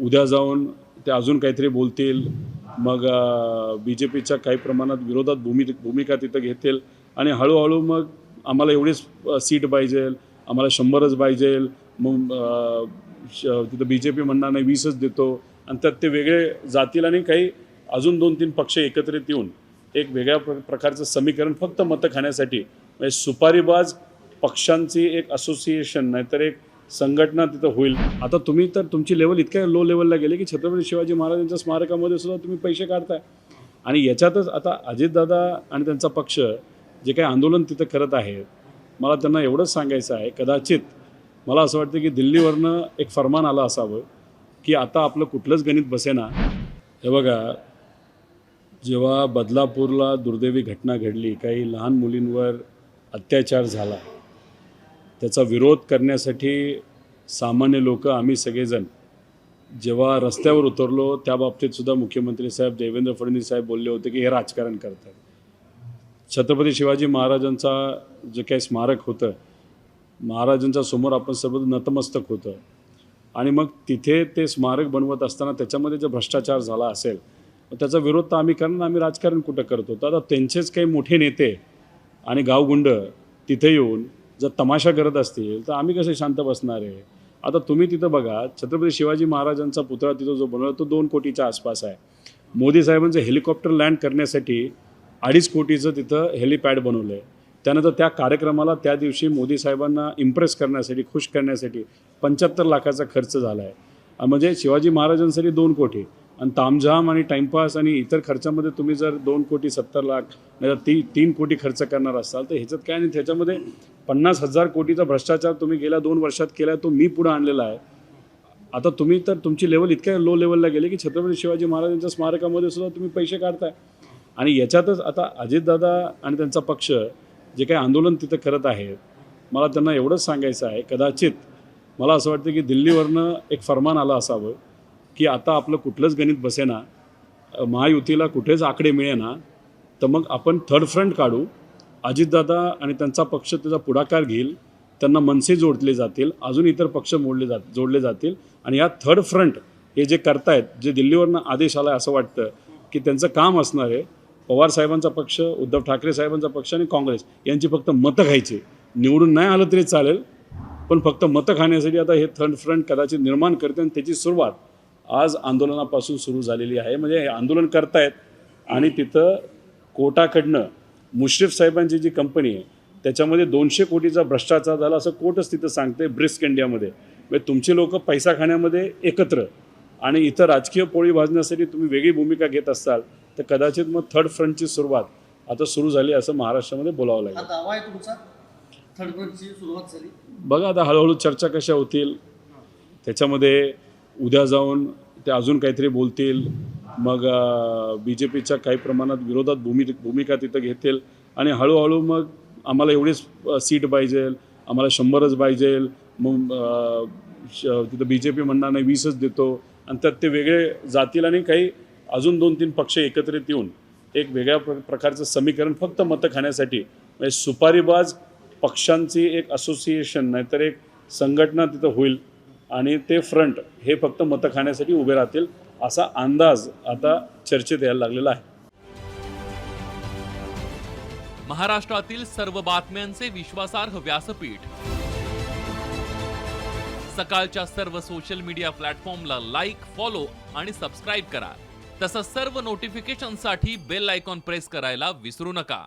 उद्या जाऊन ते अजून काहीतरी बोलतील. मग बी जे पीच्या काही प्रमाणात विरोधात भूमि भूमिका तिथं घेतील. आणि हळूहळू मग आम्हाला एवढीच सीट पाहिजे आम्हाला शंभरच पाहिजे. मग श- तिथं बी जे पी म्हणणार नाही वीसच देतो. आणि त्यात ते वेगळे जातील आणि काही अजून दोन तीन पक्ष एकत्रित येऊन एक वेगळ्या प्र- प्रकारचं समीकरण फक्त मतं खाण्यासाठी. म्हणजे सुपारीबाज पक्षांची एक असोसिएशन नाहीतर एक संघटना तिथं होईल. आता तुम्ही तर तुमची लेवल इतक्या लो लेवलला गेले की छत्रपती शिवाजी महाराजांच्या स्मारकामध्ये सुद्धा तुम्ही पैसे काढताय. आणि याच्यातच आता अजितदादा आणि त्यांचा पक्ष जे काही आंदोलन तिथं करत आहेत मला त्यांना एवढंच सांगायचं आहे कदाचित मला असं वाटतं की दिल्लीवरनं एक फरमान आलं असावं की आता आपलं कुठलंच गणित बसेना. हे बघा जेव्हा बदलापूरला दुर्दैवी घटना घडली काही लहान मुलींवर अत्याचार झाला त्याचा विरोध करण्यासाठी सामान्य लोक आम्ही सगळेजण जेव्हा रस्त्यावर उतरलो त्या बाबतीतसुद्धा मुख्यमंत्री साहेब देवेंद्र फडणवीस साहेब बोलले होते की हे राजकारण करतात. छत्रपती शिवाजी महाराजांचा जे काही स्मारक होतं महाराजांच्या समोर आपण सर्व नतमस्तक होतं. आणि मग तिथे ते स्मारक बनवत असताना त्याच्यामध्ये जर भ्रष्टाचार झाला असेल त्याचा विरोध तर आम्ही करणार आम्ही राजकारण कुठं करतो तर आता त्यांचेच काही मोठे नेते आणि गावगुंड तिथे येऊन जर तमाशा करत असतील तर आम्ही कसे शांत बसणार आहे? आता तुम्ही तिथं बघा छत्रपती शिवाजी महाराजांचा पुतळा तिथं जो बनवला तो दोन कोटीच्या आसपास आहे. मोदी साहेबांचं हेलिकॉप्टर लँड करण्यासाठी अडीच कोटीचं तिथं हेलिपॅड बनवलं आहे. त्यानंतर त्या कार्यक्रमाला त्या दिवशी मोदी साहेबांना इम्प्रेस करण्यासाठी खुश करण्यासाठी पंच्याहत्तर लाखाचा खर्च झाला आहे. म्हणजे शिवाजी महाराजांसाठी दोन कोटी. आणि तामझाम आणि टाइमपास आणि इतर खर्चामध्ये तुम्ही जर दोन कोटी सत्तर लाख नाही ती तीन कोटी खर्च करणार असाल तर ह्याच्यात काय नाही त्याच्यामध्ये पन्नास हजार कोटीचा भ्रष्टाचार तुम्ही गेल्या दोन वर्षात केला तो मी पुढं आणलेला आहे. आता तुम्ही तर तुमची लेवल इतक्या लो लेवलला गेली की छत्रपती शिवाजी महाराजांच्या स्मारकामध्ये सुद्धा तुम्ही पैसे काढताय. आणि याच्यातच आता अजितदादा आणि त्यांचा पक्ष जे काही आंदोलन तिथं करत आहेत मला त्यांना एवढंच सांगायचं आहे कदाचित मला असं वाटतं की दिल्लीवरनं एक फरमान आलं असावं की आता आपलं कुठलंच गणित बसेना महायुतीला कुठेच आकडे मिळेना तर मग आपण थर्ड फ्रंट काढू. अजितदादा आणि त्यांचा पक्ष त्याचा पुढाकार घेईल त्यांना मनसे जोडले जातील अजून इतर पक्ष मोडले जात जोडले जातील आणि या थर्ड फ्रंट हे जे करतायत जे दिल्लीवरनं आदेश आला असं वाटतं की त्यांचं काम असणार आहे. पवार साहेबांचा पक्ष उद्धव ठाकरे साहेबांचा पक्ष आणि काँग्रेस यांची फक्त मतं खायची. निवडून नाही आलं तरी चालेल पण फक्त मतं खाण्यासाठी आता हे थर्ड फ्रंट कदाचित निर्माण करते आणि त्याची सुरुवात आज आंदोलनापासून सुरू झालेली आहे. म्हणजे हे आंदोलन करतायत आणि तिथं कोर्टाकडनं मुश्रीफ साहेबांची जी कंपनी आहे त्याच्यामध्ये दोनशे कोटीचा भ्रष्टाचार झाला असं कोर्टच तिथं सांगते ब्रिस्क इंडियामध्ये. म्हणजे तुमचे लोक पैसा खाण्यामध्ये एकत्र आणि इथं राजकीय पोळी भाजण्यासाठी तुम्ही वेगळी भूमिका घेत असाल तर कदाचित मग थर्ड फ्रंटची सुरुवात आता सुरू झाली असं महाराष्ट्रामध्ये बोलावं लागेल. दावा आहे तुमचा? थर्ड फ्रंटची सुरुवात झाली. बघा आता हळूहळू चर्चा कशा होतील त्याच्यामध्ये उद्या जाऊन ते अजून काहीतरी बोलतील. मग बी जे पीच्या काही प्रमाणात विरोधात भूमि भूमिका तिथं घेतील. आणि हळूहळू मग आम्हाला एवढीच सीट पाहिजे आम्हाला शंभरच पाहिजे. मग श- तिथं बी जे पी म्हणणार नाही वीसच देतो. आणि त्यात ते वेगळे जातील आणि काही अजून दोन तीन पक्ष एकत्रित येऊन एक वेगळ्या प्र- प्रकारचं समीकरण फक्त मतं खाण्यासाठी म्हणजे सुपारीबाज पक्षांची एक असोसिएशन नाहीतर एक संघटना तिथं होईल. आणि ते फ्रंट हे फक्त मतं खाण्यासाठी उभे राहतील असा अंदाज आता चर्चेत यायला लागलेला आहे. महाराष्ट्रातील सर्व बातम्यांचे विश्वासार्ह व्यासपीठ. सकाळच्या सर्व सोशल मीडिया प्लॅटफॉर्मला लाईक फॉलो आणि सबस्क्राईब करा. तसंच सर्व नोटिफिकेशनसाठी बेल आयकॉन प्रेस करायला विसरू नका.